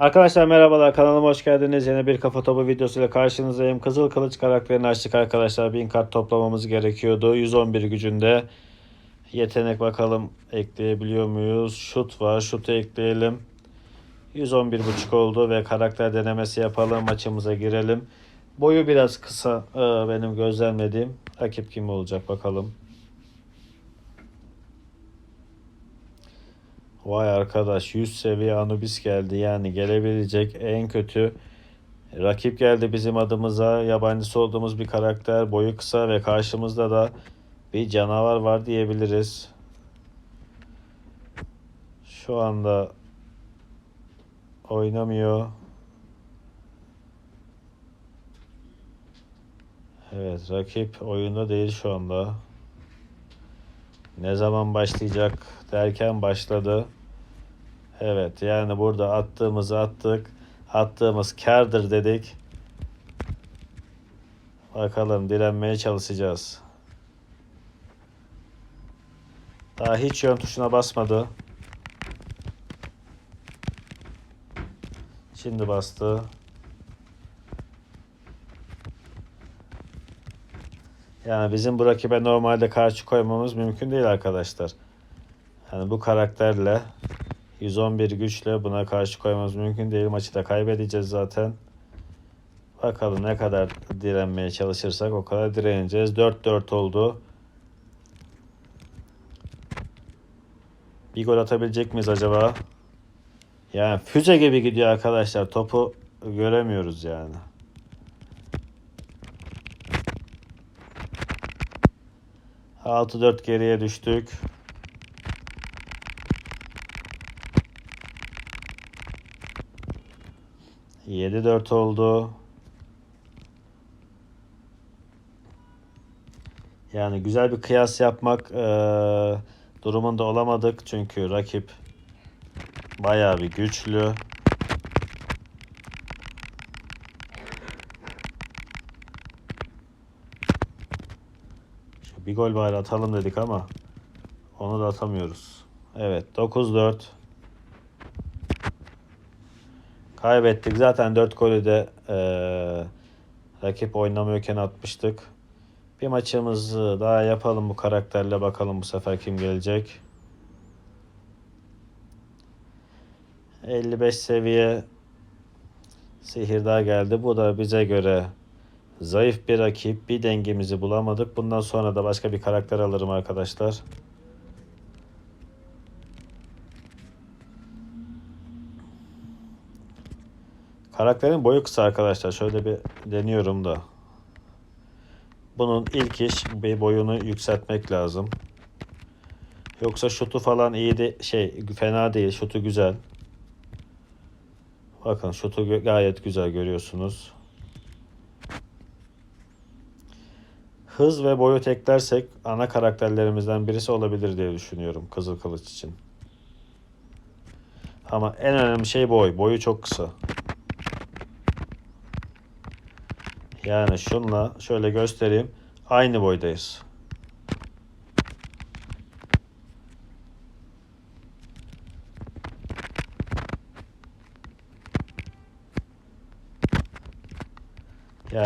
Arkadaşlar merhabalar kanalıma hoş geldiniz. Yeni bir kafa topu videosuyla karşınızdayım. Kızıl Kılıç karakterini açtık arkadaşlar. 1000 kart toplamamız gerekiyordu. 111 gücünde. Yetenek bakalım ekleyebiliyor muyuz? Şut var. Şutu ekleyelim. 111.5 oldu ve karakter denemesi yapalım. Maçımıza girelim. Boyu biraz kısa ee, benim gözlemlediğim. Rakip kim olacak bakalım. Vay arkadaş 100 seviye Anubis geldi yani gelebilecek en kötü rakip geldi bizim adımıza yabancısı olduğumuz bir karakter boyu kısa ve karşımızda da bir canavar var diyebiliriz. Şu anda oynamıyor. Evet rakip oyunda değil şu anda. Ne zaman başlayacak derken başladı. Evet yani burada attığımızı attık. Attığımız kardır dedik. Bakalım direnmeye çalışacağız. Daha hiç yön tuşuna basmadı. Şimdi bastı. Yani bizim bu rakibe normalde karşı koymamız mümkün değil arkadaşlar. Yani bu karakterle 111 güçle buna karşı koymamız mümkün değil. Maçı da kaybedeceğiz zaten. Bakalım ne kadar direnmeye çalışırsak o kadar direneceğiz. 4-4 oldu. Bir gol atabilecek miyiz acaba? Yani füze gibi gidiyor arkadaşlar. Topu göremiyoruz yani. Altı dört geriye düştük. Yedi dört oldu. Yani güzel bir kıyas yapmak eee, durumunda olamadık. Çünkü rakip bayağı bir güçlü. Bir gol bari atalım dedik ama onu da atamıyoruz. Evet 9-4. Kaybettik. Zaten 4 golü de eee, rakip oynamıyorken atmıştık. Bir maçımızı daha yapalım bu karakterle bakalım bu sefer kim gelecek. 55 seviye Sihirdar geldi. Bu da bize göre zayıf bir rakip. Bir dengemizi bulamadık. Bundan sonra da başka bir karakter alırım arkadaşlar. Karakterin boyu kısa arkadaşlar. Şöyle bir deniyorum da. Bunun ilk iş bir boyunu yükseltmek lazım. Yoksa şutu falan iyi de şey fena değil. Şutu güzel. Bakın şutu gayet güzel görüyorsunuz. Hız ve boyut eklersek ana karakterlerimizden birisi olabilir diye düşünüyorum Kızıl Kılıç için. Ama en önemli şey boy. Boyu çok kısa. Yani şunla şöyle göstereyim. Aynı boydayız.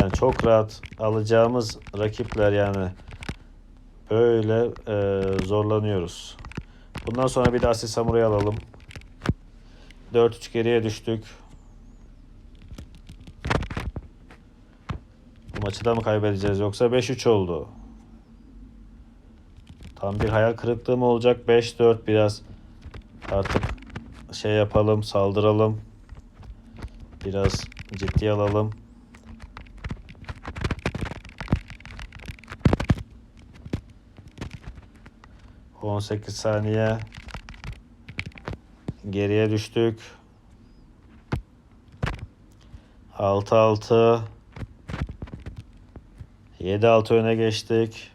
Yani çok rahat alacağımız rakipler yani böyle e, zorlanıyoruz. Bundan sonra bir de Asil alalım. 4-3 geriye düştük. Bu maçı da mı kaybedeceğiz yoksa 5-3 oldu. Tam bir hayal kırıklığı mı olacak? 5-4 biraz artık şey yapalım, saldıralım. Biraz ciddiye alalım. On sekiz saniye. Geriye düştük. 6-6. 7-6 öne geçtik.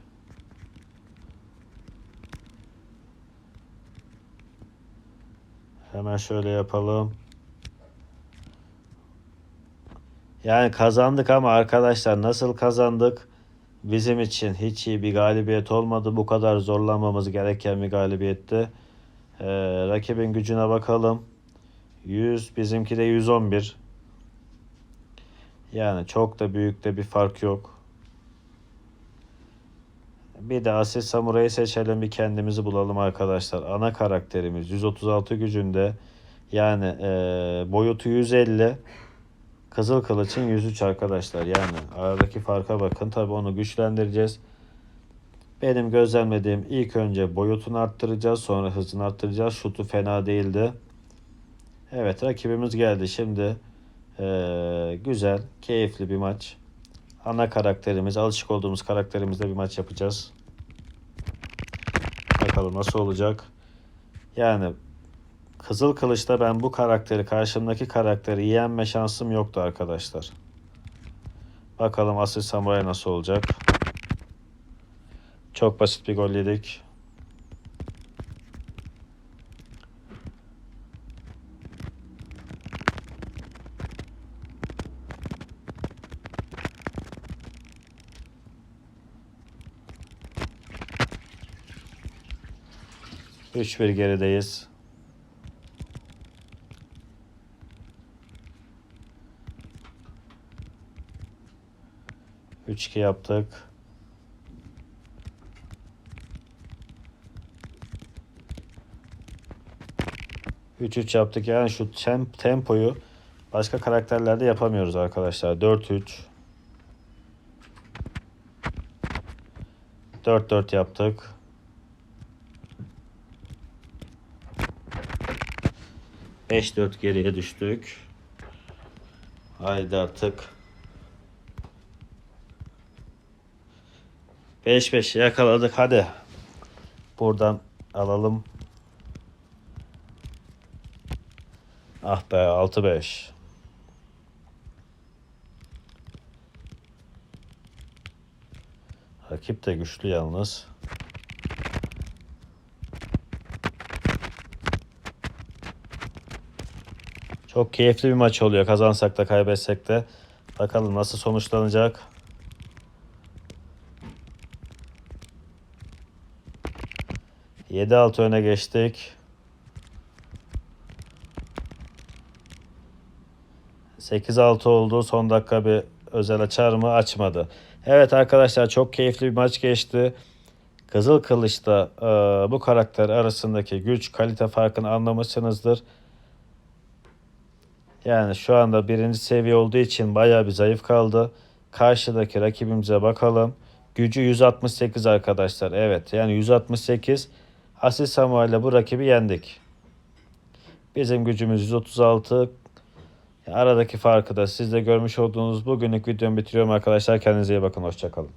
Hemen şöyle yapalım. Yani kazandık ama arkadaşlar nasıl kazandık? Bizim için hiç iyi bir galibiyet olmadı. Bu kadar zorlanmamız gereken bir galibiyetti. Ee, rakibin gücüne bakalım. 100 bizimki de 111. Yani çok da büyük de bir fark yok. Bir de Asil Samuray'ı seçelim bir kendimizi bulalım arkadaşlar. Ana karakterimiz 136 gücünde. Yani eee, boyutu 150. Kızıl Kılıç'ın 103 arkadaşlar. Yani aradaki farka bakın. Tabi onu güçlendireceğiz. Benim gözlemlediğim ilk önce boyutunu arttıracağız. Sonra hızını arttıracağız. Şutu fena değildi. Evet rakibimiz geldi. Şimdi eee, güzel, keyifli bir maç. Ana karakterimiz, alışık olduğumuz karakterimizle bir maç yapacağız. Bakalım nasıl olacak. Yani Kızıl Kılıç'ta ben bu karakteri, karşımdaki karakteri yenme şansım yoktu arkadaşlar. Bakalım Asil Samuray nasıl olacak. Çok basit bir gol yedik. Üç bir gerideyiz. Üç iki yaptık. Üç üç yaptık yani şu tem- tempoyu başka karakterlerde yapamıyoruz arkadaşlar. 4-3 4-4 yaptık. Beş dört geriye düştük. Haydi artık. 5-5 yakaladık hadi. Buradan alalım. Ah be 6-5. Rakip de güçlü yalnız. Çok keyifli bir maç oluyor. Kazansak da kaybetsek de. Bakalım nasıl sonuçlanacak. Yedi altı öne geçtik. 8-6 oldu. Son dakika bir özel açar mı? Açmadı. Evet arkadaşlar çok keyifli bir maç geçti. Kızıl Kılıç'ta e, bu karakter arasındaki güç kalite farkını anlamışsınızdır. Yani şu anda birinci seviye olduğu için bayağı bir zayıf kaldı. Karşıdaki rakibimize bakalım. Gücü 168 arkadaşlar. Evet yani 168. Asil Samuel ile bu rakibi yendik. Bizim gücümüz 136. Aradaki farkı da siz de görmüş olduğunuz bugünlük videomu bitiriyorum arkadaşlar. Kendinize iyi bakın. Hoşçakalın.